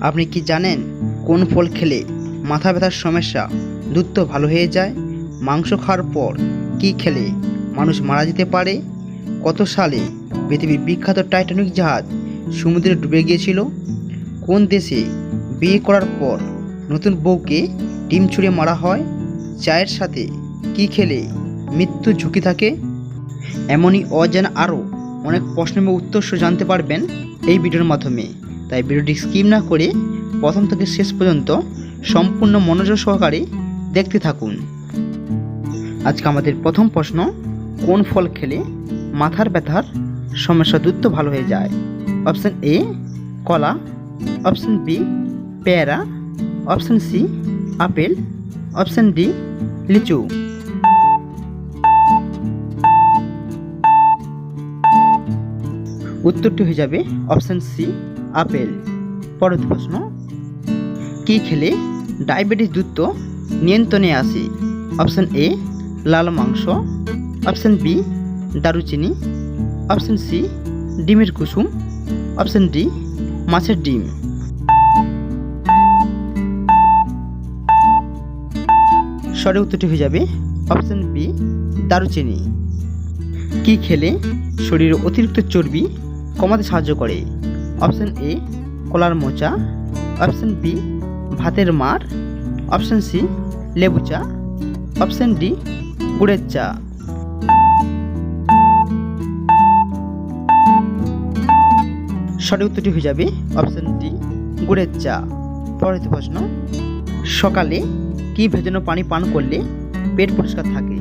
আপনি কি জানেন কোন ফল খেলে মাথা ব্যথার সমস্যা দ্রুত ভালো হয়ে যায়? মাংস খাওয়ার পর কি খেলে মানুষ মারা যেতে পারে? কত সালে পৃথিবীর বিখ্যাত টাইটানিক জাহাজ সমুদ্রে ডুবে গিয়েছিল? কোন দেশে বিয়ে করার পর নতুন বউকে ডিম ছুঁড়ে মারা হয়? চায়ের সাথে কি খেলে মৃত্যু ঝুঁকি থাকে? এমনই অজানা আরও অনেক প্রশ্নের উত্তর জানতে পারবেন এই ভিডিওর মাধ্যমে। তাই ভিডিওটি স্কিপ না করে প্রথম থেকে শেষ পর্যন্ত সম্পূর্ণ মনোযোগ সহকারে দেখতে থাকুন। আজকে আমাদের প্রথম প্রশ্ন, কোন ফল খেলে মাথার ব্যথার সমস্যা দ্রুত ভালো হয়ে যায়? অপশন এ, কলা। অপশন বি, পেয়ারা। Option C, apple. Option D, লিচু। উত্তরটি হয়ে যাবে অপশন সি আপেল। পরবর্তী প্রশ্ন, কি খেলে ডায়াবেটিস দ্রুত নিয়ন্ত্রণে আসে? অপশান এ লাল মাংস। অপশন বি দারুচিনি। অপশন সি ডিমের কুসুম। অপশন ডি মাছের ডিম। সঠিক উত্তরটি হয়ে যাবে অপশান বি দারুচিনি। কি খেলে শরীরে অতিরিক্ত চর্বি কমাতে সাহায্য করে? অপশন এ, কলার মোচা। অপশন বি, ভাতের মার। অপশন সি, লেবু চা। অপশন ডি, গুড়ের চা। সঠিক উত্তরটি হয়ে যাবে অপশন ডি, গুড়ের চা। পরবর্তী প্রশ্ন, সকালে কি ভেজানো পানি পান করলে পেট পরিষ্কার থাকে?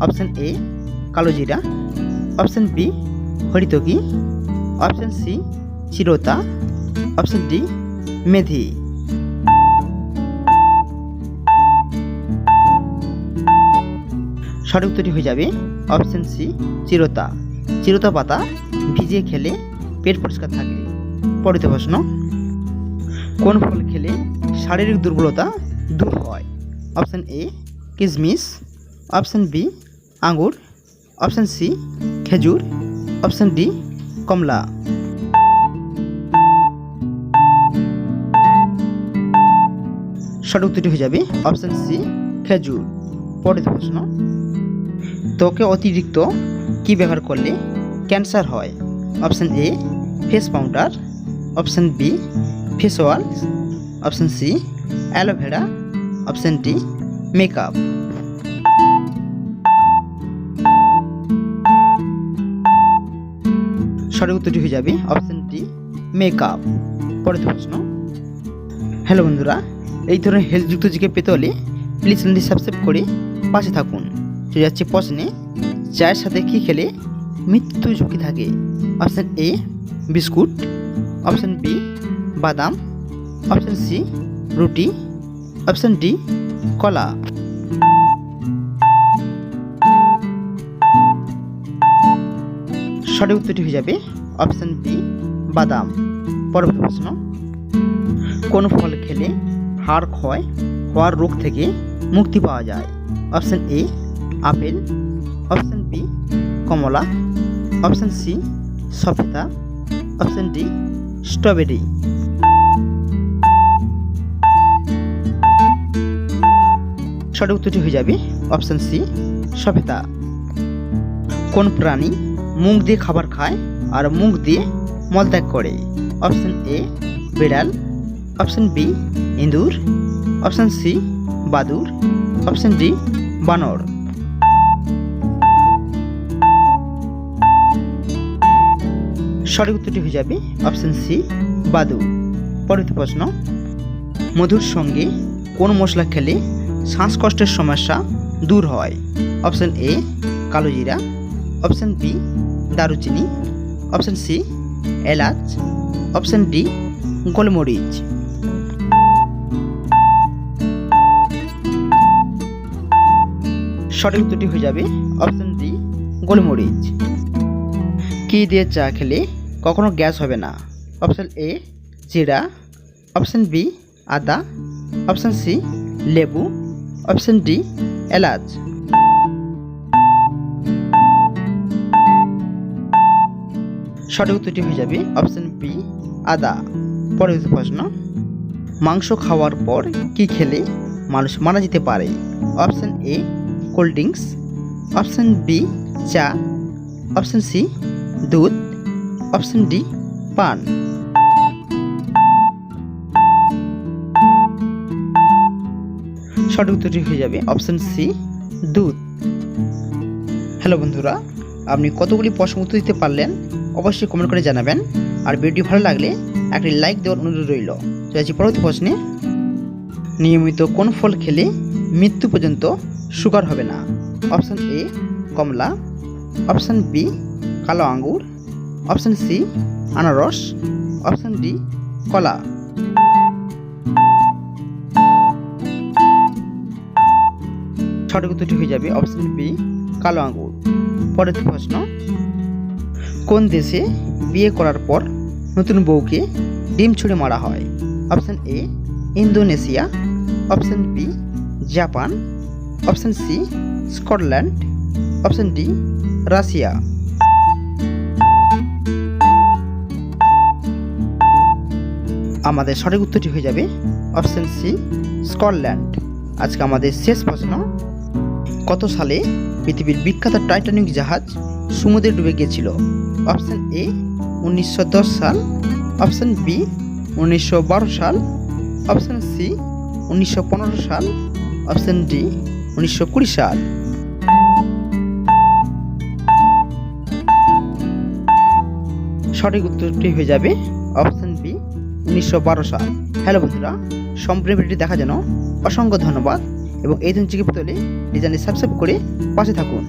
অপশন এ, কালো জিরা। অপশন বি, হরিতকি। অপশন সি চিরতা অপশন ডি মেধি। সঠিক উত্তরটি হয়ে যাবে অপশন সি চিরতা। চিরতা পাতা ভিজিয়ে খেলে পেট পরিষ্কার থাকে। পরিত প্রশ্ন, কোন ফল খেলে শারীরিক দুর্বলতা দূর হয়? অপশন এ কিশমিশ অপশন বি আঙ্গুর। অপশন সি খেজুর। অপশন ডি কমলা। সঠিক উত্তরটি হয়ে যাবে অপশন সি, খেজুর। পরের প্রশ্ন ত্বকে অতিরিক্ত কি ব্যবহার করলে ক্যান্সার হয়? Option A, face powder. Option B, face wash. Option C, aloe vera. Option D, makeup. সঠিক উত্তরটি হয়ে যাবে অপশান ডি, মেকআপ। পরের প্রশ্ন, হ্যালো বন্ধুরা এই ধরনের হেলথযুক্ত জিকে পেতে হলে প্লিজ চ্যানেলটি সাবস্ক্রাইব করে পাশে থাকুন। চলে যাচ্ছে প্রশ্নে, চায়ের সাথে কী খেলে মৃত্যু ঝুঁকি থাকে? Option A biscuit option B বাদাম অপশান সি রুটি অপশান ডি কলা। সঠিক উত্তরটি হয়ে যাবে অপশান বি বাদাম। পরবর্তী প্রশ্ন, কোন ফল খেলে হাড় ক্ষয় হওয়ার রোগ থেকে মুক্তি পাওয়া যায়। Option A, apple. Option B, Kamala. Option C সফেদা অপশান ডি, স্ট্রবেরি। সঠিক উত্তরটি হয়ে যাবে অপশান সি সফেদা কোন প্রাণী মুখ দিয়ে খাবার খায় আর মুখ দিয়ে মলত্যাগ করে? অপশান এ, বিড়াল। অপশান বি ইঁদুর অপশান সি, বাদুর। অপশান ডি, বানর। সঠিক উত্তরটি হয়ে যাবে অপশান সি বাদু পরবর্তী প্রশ্ন, মধুর সঙ্গে কোন মশলা খেলে শ্বাসকষ্টের সমস্যা দূর হয়? অপশান এ, কালো জিরা। অপশান বি, দারুচিনি। অপশান সি, এলাচ। অপশান ডি, গোলমরিচ। সঠিক উত্তরটি হয়ে যাবে অপশান ডি গোলমরিচ। কি দিয়ে চা খেলে কখনো গ্যাস হবে না? অপশান এ জিরা। অপশান বি আদা। অপশান সি লেবু। অপশান ডি এলাচ। সঠিক উত্তরটি হয়ে যাবে অপশান বি আদা। পরবর্তী প্রশ্ন, মাংস খাওয়ার পর কি খেলে মানুষ মারা যেতে পারে? Option A cold drinks, option B চা, অপশন সি দুধ, অপশন ডি পান। সঠিক উত্তরটি হয়ে যাবে অপশন সি দুধ। হ্যালো বন্ধুরা, আপনি কতগুলি প্রশ্ন উত্তর দিতে পারলেন অবশ্যই কমেন্ট করে জানাবেন। আর ভিডিও ভালো লাগলে একটি লাইক দেওয়ার অনুরোধ রইল। যাচ্ছি পরবর্তী প্রশ্নে নিয়মিত কোন ফল খেলে মৃত্যু পর্যন্ত সুগার হবে না। অপশান এ, কমলা। অপশান বি, কালো আঙ্গুর। অপশান সি, আনারস। অপশান ডি, কলা। সঠিক উত্তরটি হয়ে যাবে অপশান বি, কালো আঙ্গুর। পরের প্রশ্ন। কোন দেশে বিয়ে করার পর নতুন বউকে ডিম ছুঁড়ে মারা হয়? Option A, Indonesia. Option B Japan, option C, Scotland, option D, Russia. আমাদের সঠিক উত্তরটি হয়ে যাবে অপশন সি, স্কটল্যান্ড। আজকে আমাদের শেষ প্রশ্ন, কত সালে পৃথিবীর বিখ্যাত টাইটানিক জাহাজ সমুদ্রে ডুবে গিয়েছিল? অপশন এ, উনিশশো দশ সাল, অপশন বি, উনিশশো বারো সাল, অপশন সি, উনিশশো পনেরো সাল অপশন ডি, উনিশশো কুড়ি সাল। সঠিক উত্তরটি হয়ে যাবে অপশন বি, উনিশশো বারো সাল। হ্যালো বন্ধুরা, সম্পূর্ণ ভিডিওটি দেখার জন্য অসংখ্য ধন্যবাদ এবং এই ধরনের চিকিৎসা ডিজাইনে সাবস্ক্রাইব করে পাশে থাকুন।